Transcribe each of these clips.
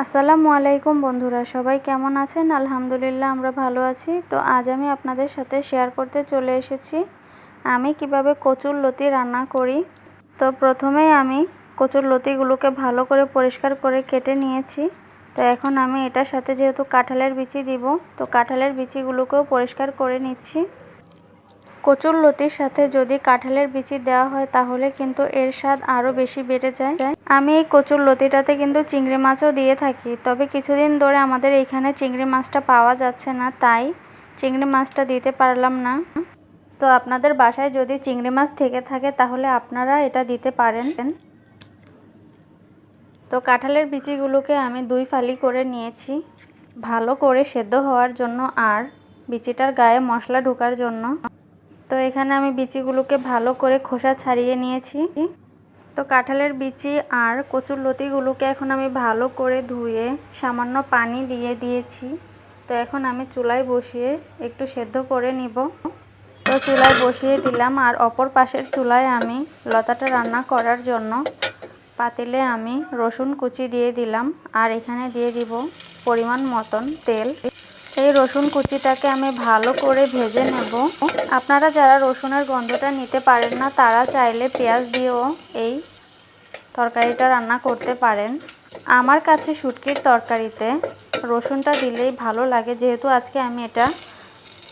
আসসালামু আলাইকুম বন্ধুরা, সবাই কেমন আছেন? আলহামদুলিল্লাহ আমরা ভালো আছি। তো আজ আমি আপনাদের সাথে শেয়ার করতে চলে এসেছি। আমি কীভাবে কচুর লতি রান্না করি? তো প্রথমেই আমি কচুর লতিগুলোকে ভালো করে পরিষ্কার করে কেটে নিয়েছি। তো এখন আমি এটার সাথে যেহেতু কাঁঠালের বিচি দিব, তো কাঁঠালের বিচিগুলোকেও পরিষ্কার করে নিচ্ছি। কচুর লতির সাথে যদি কাঁঠালের বিচি দেওয়া হয়, তাহলে কিন্তু এর স্বাদ আরও বেশি বেড়ে যায়। আমি এই কচুর লতিটাতে কিন্তু চিংড়ি মাছও দিয়ে থাকি, তবে কিছুদিন ধরে আমাদের এখানে চিংড়ি মাছটা পাওয়া যাচ্ছে না, তাই চিংড়ি মাছটা দিতে পারলাম না। তো আপনাদের বাসায় যদি চিংড়ি মাছ থেকে থাকে, তাহলে আপনারা এটা দিতে পারেন। তো কাঁঠালের বিচিগুলোকে আমি দুই ফালি করে নিয়েছি, ভালো করে সেদ্ধ হওয়ার জন্য আর বিচিটার গায়ে মশলা ঢোকার জন্য। তো এখানে আমি বিচিগুলোকে ভালো করে খোসা ছাড়িয়ে নিয়েছি। তো কাঁঠালের বিচি আর কচুর লতিগুলোকে এখন আমি ভালো করে ধুয়ে সামান্য পানি দিয়ে দিয়েছি। তো এখন আমি চুলায় বসিয়ে একটু সেদ্ধ করে নিব। তো চুলায় বসিয়ে দিলাম আর অপর পাশের চুলায় আমি লতাটা রান্না করার জন্য পাতিলে আমি রসুন কুচি দিয়ে দিলাম। আর এখানে দিয়ে দিব পরিমাণ মতন তেল। রসুন কুচিটাকে আমি ভালো করে ভেজে নেব। আপনারা যারা রসুনের গন্ধটা নিতে পারেন না, তারা চাইলে পেঁয়াজ দিয়েও এই তরকারিটা রান্না করতে পারেন। আমার কাছে শুটকির তরকারিতে রসুনটা দিলেই ভালো লাগে, যেহেতু আজকে আমি এটা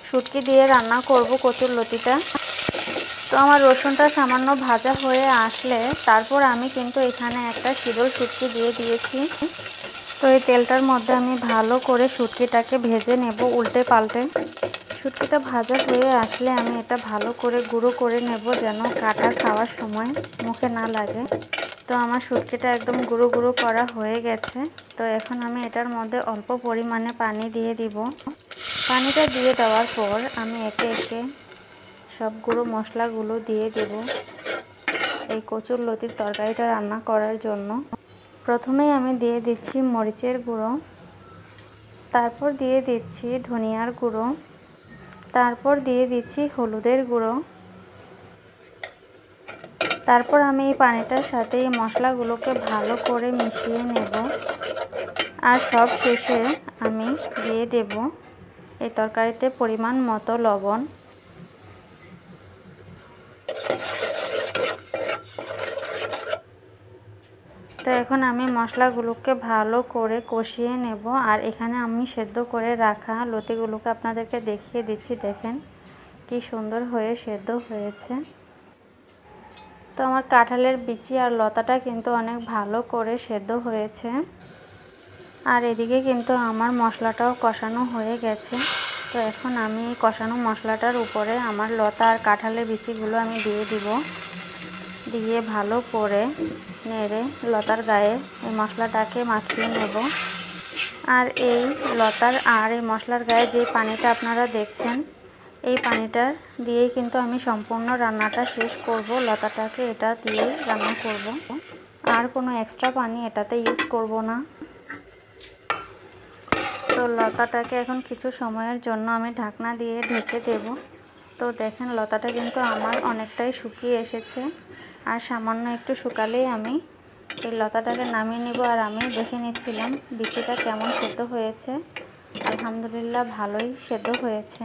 শুটকি দিয়ে রান্না করব কচুর লতিটা। তো আমার রসুনটা সামান্য ভাজা হয়ে আসলে, তারপর আমি কিন্তু এখানে একটা শীতল শুটকি দিয়ে দিয়েছি। তো এই তেলটার মধ্যে আমি ভালো করে শুটকিটাকে ভেজে নেব উল্টে পাল্টে। শুটকিটা ভাজা হয়ে আসলে আমি এটা ভালো করে গুঁড়ো করে নেব যেন কাটা খাওয়ার সময় মুখে না লাগে। তো আমার শুটকিটা একদম গুঁড়ো গুঁড়ো করা হয়ে গেছে। তো এখন আমি এটার মধ্যে অল্প পরিমাণে পানি দিয়ে দিব। পানিটা দিয়ে দেওয়ার পর আমি একে একে সব গুঁড়ো মশলাগুলো দিয়ে দেব এই কচুর লতির তরকারিটা রান্না করার জন্য। প্রথমেই আমি দিয়ে দিচ্ছি মরিচের গুঁড়ো, তারপর দিয়ে দিচ্ছি ধনিয়ার গুঁড়ো, তারপর দিয়ে দিচ্ছি হলুদের গুঁড়ো। তারপর আমি এই পানিটার সাথে এই মশলাগুলোকে ভালো করে মিশিয়ে নেব। আর সব শেষে আমি দিয়ে দেব এই তরকারিতে পরিমাণ মতো লবণ। তো এখন আমি মশলাগুলোকে ভালো করে কষিয়ে নেব। আর এখানে আমি সেদ্ধ করে রাখা লতিগুলোকে আপনাদেরকে দেখিয়ে দিচ্ছি, দেখেন কি সুন্দর হয়ে সেদ্ধ হয়েছে। তো আমার কাঁঠালের বিচি আর লতাটা কিন্তু অনেক ভালো করে সেদ্ধ হয়েছে। আর এদিকে কিন্তু আমার মশলাটাও কষানো হয়ে গেছে। তো এখন আমি কষানো মশলাটার উপরে আমার লতা আর কাঁঠালের বিচিগুলো আমি দিয়ে দিব। দিয়ে ভালো করে নেড়ে লতার গায়ে এই মশলাটাকে মাখিয়ে নেব। আর এই লতার আর এই মশলার গায়ে যে পানিটা আপনারা দেখছেন, এই পানিটার দিয়েই কিন্তু আমি সম্পূর্ণ রান্নাটা শেষ করব। লতাটাকে এটা দিয়েই রান্না করব। আর কোনো এক্সট্রা পানি এটাতে ইউজ করব না। তো লতাটাকে এখন কিছু সময়ের জন্য আমি ঢাকনা দিয়ে ঢেকে দেব। তো দেখেন লতাটা কিন্তু আমার অনেকটাই শুকিয়ে এসেছে। আর সামান্য একটু শুকালেই আমি এই লতাটাকে নামিয়ে নিব। আর আমি দেখে নিচ্ছিলাম বিচিটা কেমন সেদ্ধ হয়েছে। আলহামদুলিল্লাহ ভালোই সেদ্ধ হয়েছে।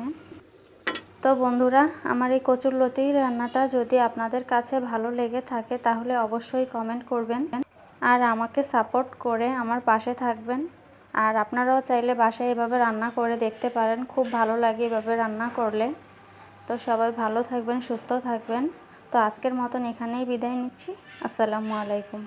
তো বন্ধুরা, আমার এই কচুরলতি রান্নাটা যদি আপনাদের কাছে ভালো লেগে থাকে তাহলে অবশ্যই কমেন্ট করবেন। আর আমাকে সাপোর্ট করে আমার পাশে থাকবেন। আর আপনারাও চাইলে বাসায় এভাবে রান্না করে দেখতে পারেন। খুব ভালো লাগে এভাবে রান্না করলে। তো সবাই ভালো থাকবেন, সুস্থ থাকবেন। তো আজকের মতন এখানেই বিদায় নিচ্ছি। আসসালামু আলাইকুম।